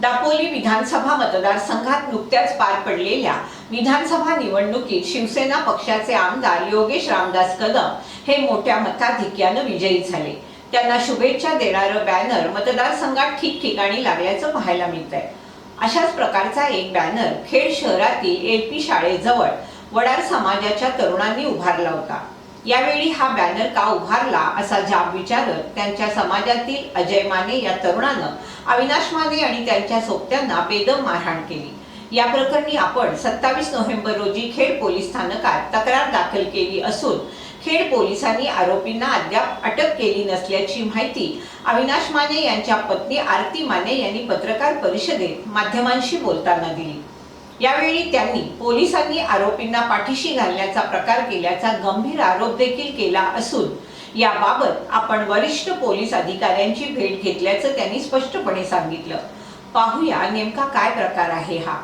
दापोली विधानसभा मतदारसंघात नुकत्याच पार पडलेल्या विधानसभा निवडणुकीत शिवसेना पक्षाचे आमदार योगेश रामदास कदम हे मोठ्या मताधिक्यानं विजयी झाले. त्यांना शुभेच्छा देणारं बॅनर मतदारसंघात ठिकठिकाणी लागल्याचं पाहायला मिळतंय. अशाच प्रकारचा एक बॅनर खेड शहरातील एल पी शाळेजवळ वडार समाजाच्या तरुणांनी उभारला होता. यावेळी हा बॅनर का उभारला असा जाब विचारत त्यांच्या समाजातील अजय माने या तरुणानं अविनाश माने आणि त्यांच्या सोबत्यांना बेदम मारहाण केली. या प्रकरणी आपण सत्तावीस नोव्हेंबर रोजी खेड पोलीस स्थानकात तक्रार दाखल केली असून खेड पोलिसांनी आरोपींना अद्याप अटक केली नसल्याची माहिती अविनाश माने यांच्या पत्नी आरती माने यांनी पत्रकार परिषदेत माध्यमांशी बोलताना दिली. यावेळी त्यांनी पोलिसांनी आरोपींना पाठीशी घालण्याचा प्रकार केल्याचा गंभीर आरोप देखील केला असून याबाबत आपण वरिष्ठ पोलीस अधिकाऱ्यांची भेट घेतल्याचं त्यांनी स्पष्टपणे सांगितलं. पाहूया नेमका काय प्रकार आहे हा.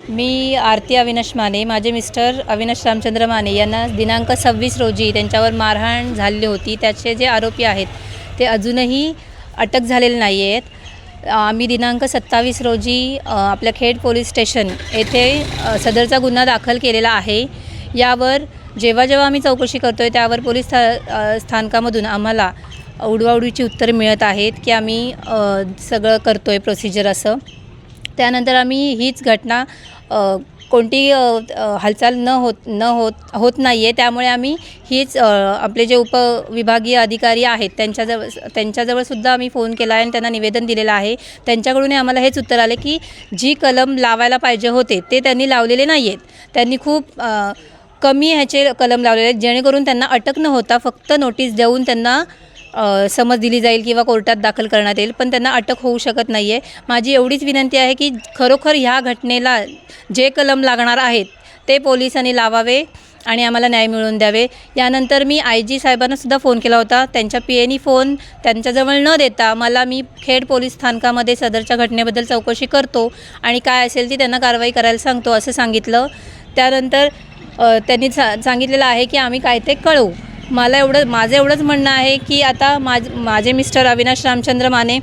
मी आरती अविनाश माने माझे मिस्टर अविनाश रामचंद्र माने यांना दिनांक सव्वीस रोजी त्यांच्यावर मारहाण झालेली होती. त्याचे जे आरोपी आहेत ते अजूनही अटक झालेले नाही आहेत आम्ही दिनांक सत्तावीस रोजी आपल्या खेड पोलीस स्टेशन येथे सदरचा गुन्हा दाखल केलेला आहे. यावर जेव्हा जेव्हा आम्ही चौकशी करतो आहे त्यावर पोलीस स्था स्थानकामधून आम्हाला उडवाउडवीची उत्तरं मिळत आहेत की आम्ही सगळं करतो आहे प्रोसिजर असं. त्यानंतर आम्ही हीच घटना कोणती हालचाल न होत न होत होत नाही आहे त्यामुळे आम्ही हीच आपले जे उपविभागीय अधिकारी आहेत त्यांच्याजवळ त्यांच्याजवळसुद्धा आम्ही फोन केला आहे आणि त्यांना निवेदन दिलेलं आहे. त्यांच्याकडूनही आम्हाला हेच उत्तर आले की जी कलम लावायला पाहिजे होते ते त्यांनी लावलेले नाही आहेत त्यांनी खूप कमी ह्याचे कलम लावलेले आहेत जेणेकरून त्यांना अटक न होता फक्त नोटीस देऊन त्यांना समज दिली जाईल किंवा कोर्टात दाखल करण्यात येईल पण त्यांना अटक होऊ शकत नाही आहे माझी एवढीच विनंती आहे की खरोखर ह्या घटनेला जे कलम लागणार आहेत ते पोलिसांनी लावावे आणि आम्हाला न्याय मिळवून द्यावे. यानंतर मी आय जी साहेबांनासुद्धा फोन केला होता. त्यांच्या पी एनी फोन त्यांच्याजवळ न देता मला मी खेड पोलीस स्थानकामध्ये सदरच्या घटनेबद्दल चौकशी करतो आणि काय असेल ती त्यांना कारवाई करायला सांगतो असं सांगितलं. त्यानंतर त्यांनी सा सांगितलेलं आहे की आम्ही काय ते कळवू. मला एवढं माझं एवढंच म्हणणं आहे की आता माझ माझे मिस्टर अविनाश रामचंद्र माने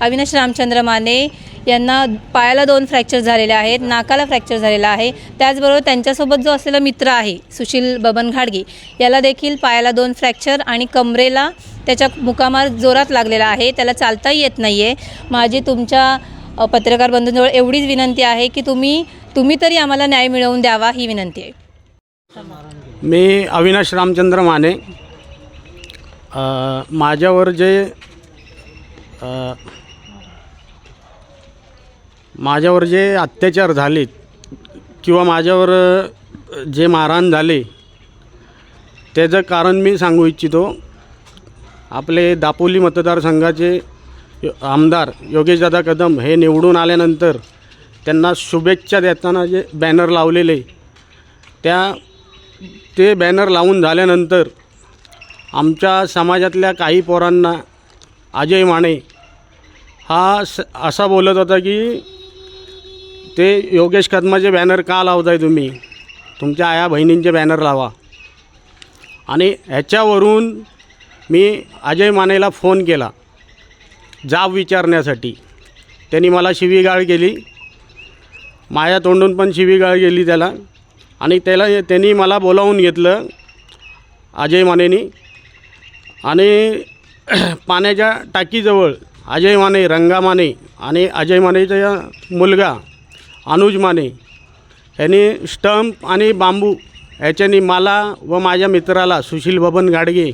अविनाश रामचंद्र माने यांना पायाला दोन फ्रॅक्चर झालेले आहेत नाकाला फ्रॅक्चर झालेला आहे. त्याचबरोबर त्यांच्यासोबत जो असलेला मित्र आहे सुशील बबन घाडगे याला देखील पायाला दोन फ्रॅक्चर आणि कमरेला त्याच्या मुकामार जोरात लागलेला आहे. त्याला चालताही येत नाही आहे माझी तुमच्या पत्रकार बंधूंजवळ एवढीच विनंती आहे की तुम्ही तुम्ही तरी आम्हाला न्याय मिळवून द्यावा ही विनंती आहे. मी अविनाश रामचंद्र माने. माझ्यावर जे माझ्यावर जे अत्याचार झाले किंवा माझ्यावर जे मारहाण झाले त्याचं कारण मी सांगू इच्छितो. आपले दापोली मतदारसंघाचे आमदार योगेशदादा कदम हे निवडून आल्यानंतर त्यांना शुभेच्छा देताना जे बॅनर लावलेले त्या ते बॅनर लावून झाल्यानंतर आमच्या समाजातल्या काही पोरांना अजय माने हा स असा बोलत होता की ते योगेश कदमाचे बॅनर का लावताय तुम्ही? तुमच्या आया बहिणींचे बॅनर लावा. आणि ह्याच्यावरून मी अजय मानेला फोन केला जाब विचारण्यासाठी. त्यांनी मला शिवीगाळ केली. माझ्या तोंडून पण शिवीगाळ गेली त्याला. आणि त्याला त्यांनी मला बोलावून घेतलं अजय मानेनी. आणि पाण्याच्या टाकीजवळ अजय माने रंगा माने आणि अजय मानेचा मुलगा अनुज माने यांनी स्टंप आणि बांबू ह्याच्यानी मला व माझ्या मित्राला सुशील बबन गाडगे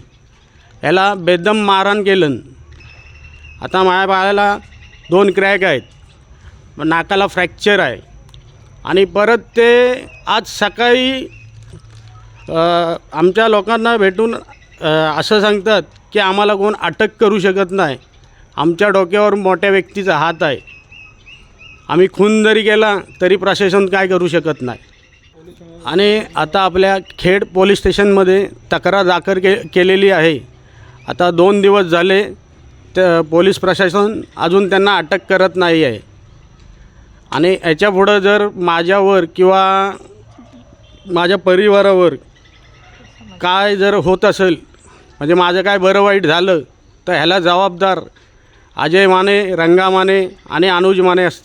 याला बेदम मारहाण केलं. आता माझ्या बाळाला दोन क्रॅक आहेत. नाकाला फ्रॅक्चर आहे. आणि परत ते आज सकाळी आमच्या लोकांना भेटून असं सांगतात की आम्हाला कोण अटक करू शकत नाही. आमच्या डोक्यावर मोठ्या व्यक्तीचा हात आहे. आम्ही खून जरी केला तरी प्रशासन काय करू शकत नाही. आणि आता आपल्या खेड पोलीस स्टेशनमध्ये तक्रार दाखल के केलेली आहे. आता दोन दिवस झाले तर पोलीस प्रशासन अजून त्यांना अटक करत नाही आहे आणि याच्या पुढं जर माझ्यावर किंवा माझ्या परिवारावर काय जर होत असेल म्हणजे माझं काय बरं वाईट झालं तर ह्याला जबाबदार अजय माने रंगा माने आणि अनुज माने अस